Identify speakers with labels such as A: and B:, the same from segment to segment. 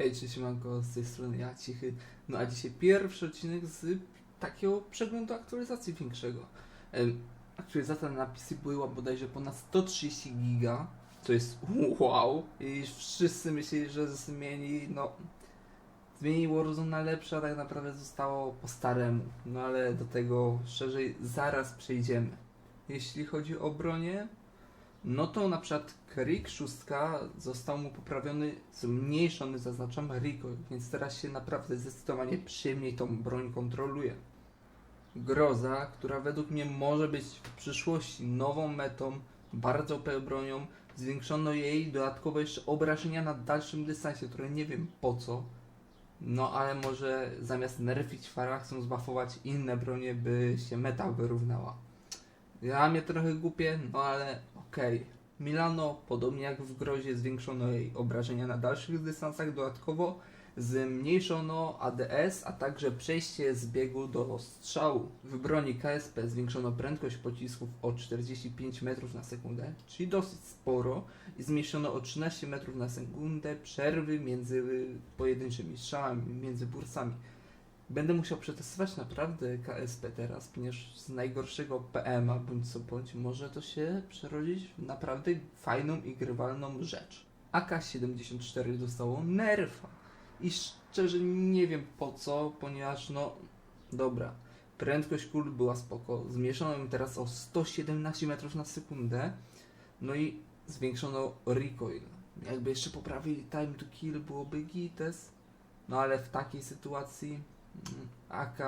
A: Hej, cześć siemanko, z tej strony ja, Cichy. No a dzisiaj pierwszy odcinek z takiego przeglądu aktualizacji większego. Aktualizacja na PC była bodajże ponad 130 giga, to jest wow. I wszyscy myśleli, że zmieni, no... Zmieni Warzone na lepsze, a tak naprawdę zostało po staremu. No ale do tego szerzej zaraz przejdziemy. Jeśli chodzi o bronię, no to na przykład Krik 6 został mu poprawiony, zmniejszony, zaznaczam, recoil, więc teraz się naprawdę zdecydowanie przyjemniej tą broń kontroluje. Groza, która według mnie może być w przyszłości nową metą, bardzo OP bronią, zwiększono jej dodatkowo jeszcze obrażenia na dalszym dystansie, które nie wiem po co, no ale może zamiast nerfić Fara chcą zbafować inne bronie, by się meta wyrównała. Ja mnie trochę głupie, no ale okej. Milano, podobnie jak w Grozie, zwiększono jej obrażenia na dalszych dystansach, dodatkowo zmniejszono ADS, a także przejście z biegu do strzału. W broni KSP zwiększono prędkość pocisków o 45 metrów na sekundę, czyli dosyć sporo, i zmniejszono o 13 metrów na sekundę przerwy między pojedynczymi strzałami, między bursami. Będę musiał przetestować naprawdę KSP teraz, ponieważ z najgorszego PMA bądź co bądź może to się przerodzić w naprawdę fajną i grywalną rzecz. AK-74 dostało nerfa i szczerze nie wiem po co, ponieważ no dobra, prędkość kul była spoko, zmniejszono ją teraz o 117 metrów na sekundę, no i zwiększono recoil. Jakby jeszcze poprawili time to kill byłoby gites, no ale w takiej sytuacji AK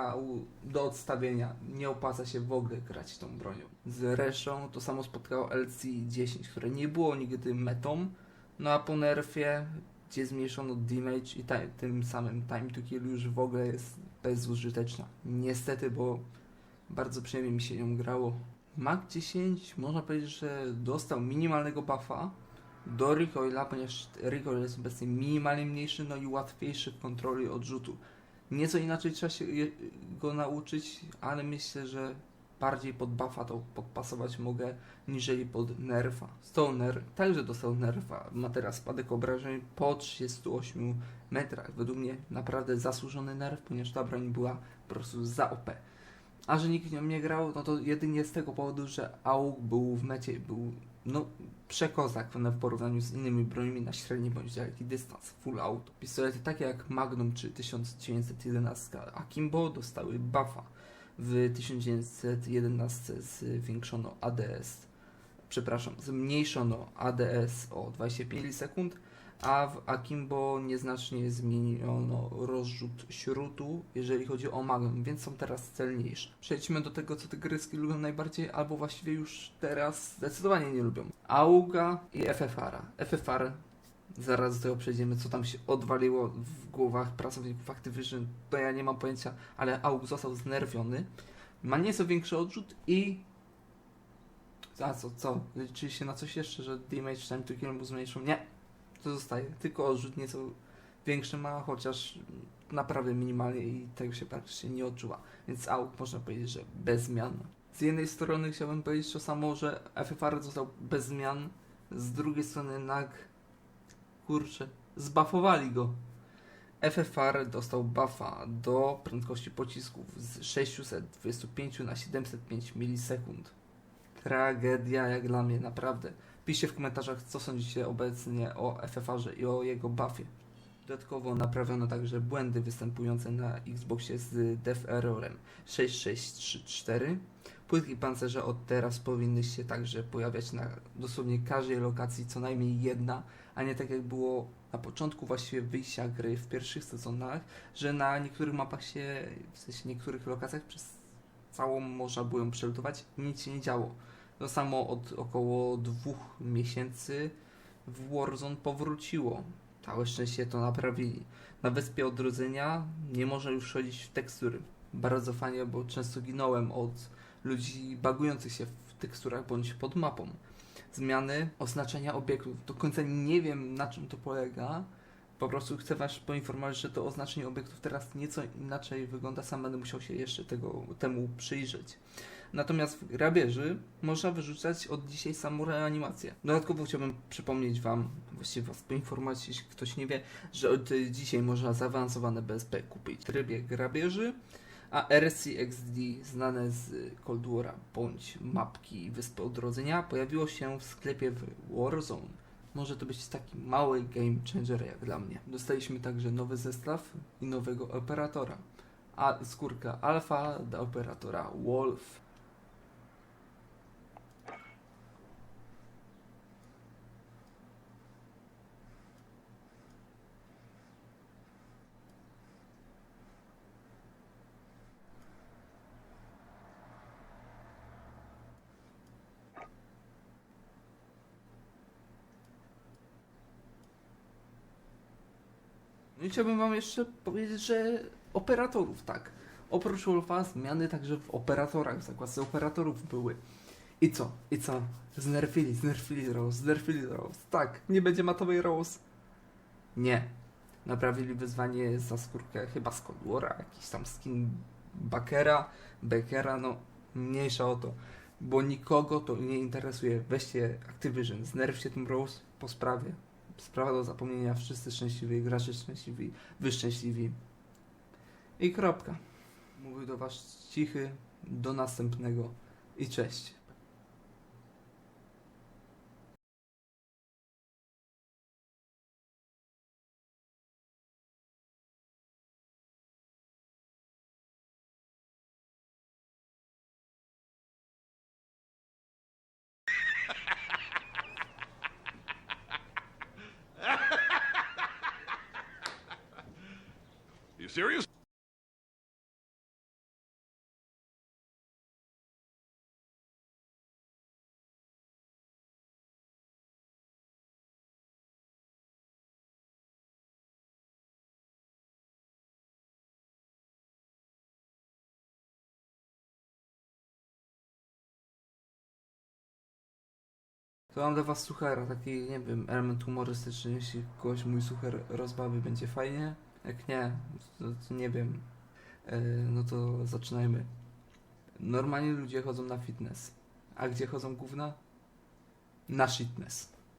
A: do odstawienia. Nie opłaca się w ogóle grać tą bronią. Z Reszą to samo spotkało LC-10, które nie było nigdy metą, no a po nerfie, gdzie zmniejszono damage i tym samym time to kill już w ogóle jest bezużyteczna. Niestety, bo bardzo przyjemnie mi się nią grało. Mac 10 można powiedzieć, że dostał minimalnego buffa do recoila, ponieważ recoil jest obecnie minimalnie mniejszy, no i łatwiejszy w kontroli odrzutu. Nieco inaczej trzeba się go nauczyć, ale myślę, że bardziej pod buffa to podpasować mogę, niżeli pod nerfa. Stoner także dostał nerfa, ma teraz spadek obrażeń po 38 metrach. Według mnie naprawdę zasłużony nerf, ponieważ ta broń była po prostu za OP. A że nikt nią nie grał, no to jedynie z tego powodu, że AUG był w mecie, był no przekozak w porównaniu z innymi broniami na średni bądź daleki dystans, full auto. Pistolety takie jak Magnum czy 1911 Akimbo dostały buffa. W 1911 zwiększono ADS, przepraszam, zmniejszono ADS o 25 sekund, a w Akimbo nieznacznie zmieniono rozrzut śrutu, jeżeli chodzi o Magnum, więc są teraz celniejsze. Przejdźmy do tego, co te gryski lubią najbardziej, albo właściwie już teraz zdecydowanie nie lubią. Auga i FFR. FFR, zaraz do tego przejdziemy, co tam się odwaliło w głowach pracowników Activision, to ja nie mam pojęcia, ale AUG został znerwiony. Ma nieco większy odrzut i a co, co? Liczy się na coś jeszcze, że damage time to kill mu zmniejszą? Nie, to zostaje. Tylko odrzut nieco większy ma, chociaż naprawdę minimalnie i tego się praktycznie nie odczuwa. Więc AUG można powiedzieć, że bez zmian. Z jednej strony chciałbym powiedzieć to samo, że FFR został bez zmian, z drugiej strony NAG, kurczę, zbafowali go. FFR dostał buffa do prędkości pocisków z 625 na 705 milisekund. Tragedia jak dla mnie, naprawdę. Piszcie w komentarzach, co sądzicie obecnie o FFR-ze i o jego buffie. Dodatkowo naprawiono także błędy występujące na Xboxie z Dev Errorem 6634. Płytki pancerza od teraz powinny się także pojawiać na dosłownie każdej lokacji co najmniej jedna, a nie tak jak było na początku właściwie wyjścia gry w pierwszych sezonach, że na niektórych mapach się, w sensie niektórych lokacjach przez całą można było przelutować i nic się nie działo. To samo od około dwóch miesięcy w Warzone powróciło. Całe szczęście to naprawili. Na Wyspie Odrodzenia nie można już chodzić w tekstury. Bardzo fajnie, bo często ginąłem od ludzi bagujących się w teksturach bądź pod mapą. Zmiany oznaczenia obiektów. Do końca nie wiem na czym to polega. Po prostu chcę Was poinformować, że to oznaczenie obiektów teraz nieco inaczej wygląda. Sam będę musiał się jeszcze tego, temu przyjrzeć. Natomiast w grabieży można wyrzucać od dzisiaj samą reanimację. Dodatkowo chciałbym przypomnieć Wam, właściwie Was poinformować, jeśli ktoś nie wie, że od dzisiaj można zaawansowane BSP kupić w trybie grabieży, a RCXD znane z Cold War'a bądź mapki Wyspy Odrodzenia pojawiło się w sklepie w Warzone. Może to być taki mały game changer jak dla mnie. Dostaliśmy także nowy zestaw i nowego operatora. A skórka alfa dla operatora Wolf. I chciałbym wam jeszcze powiedzieć, że operatorów, tak. Oprócz Wolfa zmiany także w operatorach, w zakładce operatorów były. I co? I co? Znerfili, znerfili Rose, znerfili Rose. Tak, nie będzie matowej Rose. Nie. Naprawili wyzwanie za skórkę chyba z Cold War'a, jakiś tam skin Bakera, Beckera, no mniejsza o to. Bo nikogo to nie interesuje. Weźcie Activision, znerfcie tym Rose po sprawie. Sprawa do zapomnienia, wszyscy szczęśliwi, gracze szczęśliwi, wy szczęśliwi. I kropka. Mówił do was cichy, do następnego i cześć.
B: Serious?
A: To mam dla was suchara, taki, nie wiem, element humorystyczny, jeśli kogoś mój sucher rozbawi, będzie fajnie. Jak nie, to, to nie wiem. E, no to zaczynajmy. Normalnie ludzie chodzą na fitness. A gdzie chodzą gówna? Na fitness.